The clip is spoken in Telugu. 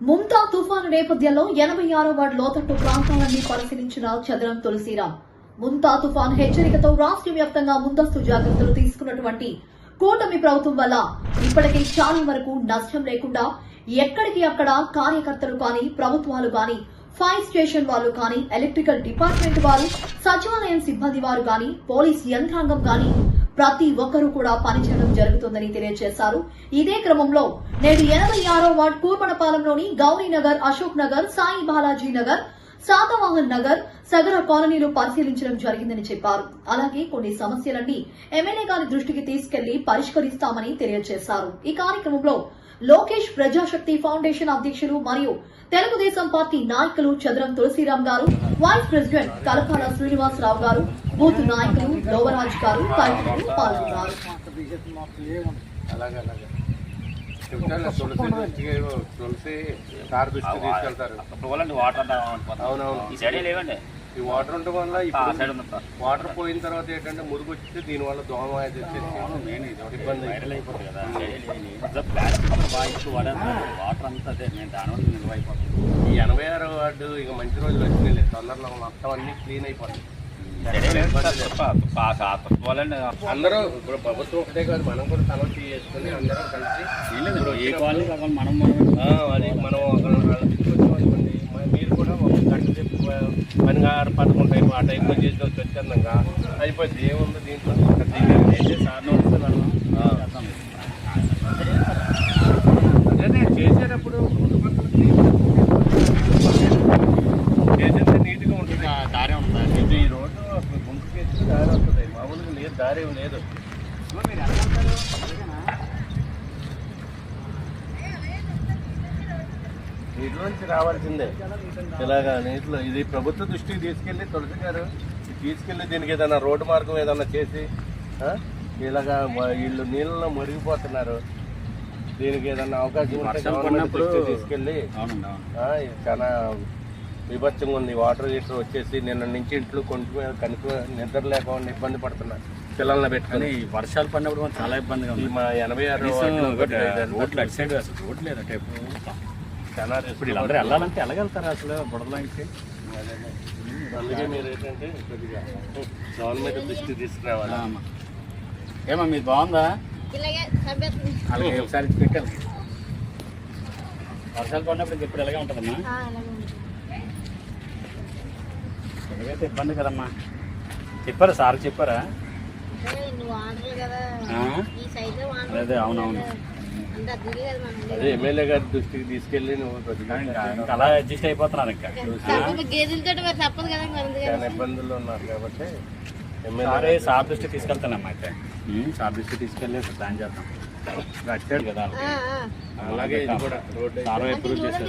ముంతా తుఫాను నేపథ్యంలో ఎనభై ఆరో వార్డు లోతట్టు ప్రాంతాలన్నీ పరిశీలించిన చదరం తులసిరామ్. ముంతా తుఫాను హెచ్చరికతో రాష్ట్ర వ్యాప్తంగా ముందస్తు జాగ్రత్తలు తీసుకున్నటువంటి కూటమి ప్రభుత్వం వల్ల ఇప్పటికే చాలా వరకు నష్టం లేకుండా ఎక్కడికి అక్కడ కార్యకర్తలు కానీ ప్రభుత్వాలు కానీ ఫైర్ స్టేషన్ వాళ్ళు కానీ ఎలక్ట్రికల్ డిపార్ట్మెంట్ వారు సచివాలయం సిబ్బంది వారు కానీ పోలీస్ యంత్రాంగం కానీ ప్రతి ఒక్కరూ కూడా పనిచేయడం జరుగుతుందని తెలియజేశారు. ఇదే క్రమంలో నేడు ఎనభై ఆరో వార్డ్ కూర్మనపాలెంలోని గౌరీనగర్ అశోక్ నగర్ సాయి బాలాజీ నగర్ శాతవాహన్ నగర్ సగర కాలనీలు పరిశీలించడం జరిగిందని చెప్పారు. అలాగే కొన్ని సమస్యలన్నీ ఎమ్మెల్యే గారి దృష్టికి తీసుకెళ్ళి పరిష్కరిస్తామని తెలియజేశారు. ఈ కార్యక్రమంలో లోకేష్ ప్రజాశక్తి ఫౌండేషన్ అధ్యక్షులు మరియు తెలుగుదేశం పార్టీ నాయకులు చదరం తులసిరాం గారు వైస్ ప్రెసిడెంట్ కలపాల శ్రీనివాసరావు గారు బూత్ నాయకులు లోవరాజ్ గారు తదితరులు పాల్గొన్నారు. ఈ సైడ్ లేవండి. ఈ వాటర్ ఉండడం వల్ల వాటర్ పోయిన తర్వాత ఏంటంటే మురుగు వచ్చింది దీనివల్ల దోమ ఇబ్బంది వైరల్ అయిపోతుంది. కదా. అసలు ప్లాస్టిక్ బాగా ఎక్కువ వాడేస్తున్నారు వాటర్ అంతా అదే నేను దానివల్ల నిల్వ అయిపోతుంది. ఈ ఎనభై ఆరు వార్డు ఇక మంచి రోజులు వచ్చినాయి. తొందరలో మొత్తం అన్ని క్లీన్ అయిపోతాయి. పోవాలండి అందరూ ఇప్పుడు ప్రభుత్వం ఒకటే కాదు మనం కూడా తలొచ్చి చేసుకుని అందరం కలిసి ఏ కాలనీ కావాలి మనం అది మనం మీరు కూడా ఒక గంట సేపు పని ఆరు పదకొండు టైం ఆ టైంలో చేసి వచ్చి వచ్చేందాక అయిపోయింది. ఏముంది దీంట్లో? సార్ నోడిస్తే వెళ్ళాం ఆ. చేద్దాం. అదే నేను చేసేటప్పుడు చేసేస్తే నీట్గా ఉంటుంది ఇంకా దారి ఉంటుంది ఇది ఈ రోడ్డు గుంపుకి ఎత్తి దారి వస్తుంది లేదు. దారి లేదు నీటిలోంచి రావాల్సిందే. ఇలాగా నీటిలో ఇది ప్రభుత్వ దృష్టికి తీసుకెళ్ళి తులసి గారు తీసుకెళ్ళి దీనికి ఏదైనా రోడ్డు మార్గం ఏదైనా చేసి ఇలాగా వీళ్ళు నీళ్ళలో మురిగిపోతున్నారు. దీనికి ఏదైనా అవకాశం తీసుకెళ్ళి చాలా విభత్సంగా ఉంది. వాటర్ హీటర్ వచ్చేసి నిన్న నుంచి ఇంట్లో కొంచెం కనుక నిద్ర లేకుండా ఇబ్బంది పడుతున్నారు. పిల్లల్ని కానీ పెట్టుకొని ఈ వర్షాలు పడినప్పుడు చాలా ఇబ్బందిగా ఉంది. మా ఎనభై ఆరు రోడ్లు అటు సైడ్ అసలు రోడ్లు లేదు అటే చాలా ఇప్పుడు వీళ్ళందరూ వెళ్ళాలంటే వెళ్ళగలుగుతారు అసలు బుడదలాంటి అందుకే మీరు ఏంటంటే కొద్దిగా గవర్నమెంట్ దృష్టి తీసుకురావాలి. ఏమా మీది బాగుందా? అలాగే ఒకసారి పెట్టాలి వర్షాలు పడినప్పుడు ఇప్పుడు ఎలాగే ఉంటుందమ్మా? ఆ, అలాగే ఉంది. ఎలాగైతే ఇబ్బంది కదమ్మా. చెప్పారా సార్ చెప్పారా? అదే అవునవును. అదే ఎమ్మెల్యే గారి దృష్టికి తీసుకెళ్ళి నువ్వు అలా అడ్జస్ట్ అయిపోతున్నారు ఇంకా. చాలా ఇబ్బందులు ఉన్నారు కాబట్టి సారే ఎమ్మెల్యే సార్ దృష్టి తీసుకెళ్తానమ్మా అయితే. సార్ దృష్టి తీసుకెళ్ళి ప్లాన్ చేద్దాం. వచ్చాడు కదా. అలాగే ఇది కూడా రోడ్డు సార్ ఎప్పుడు చేశారు.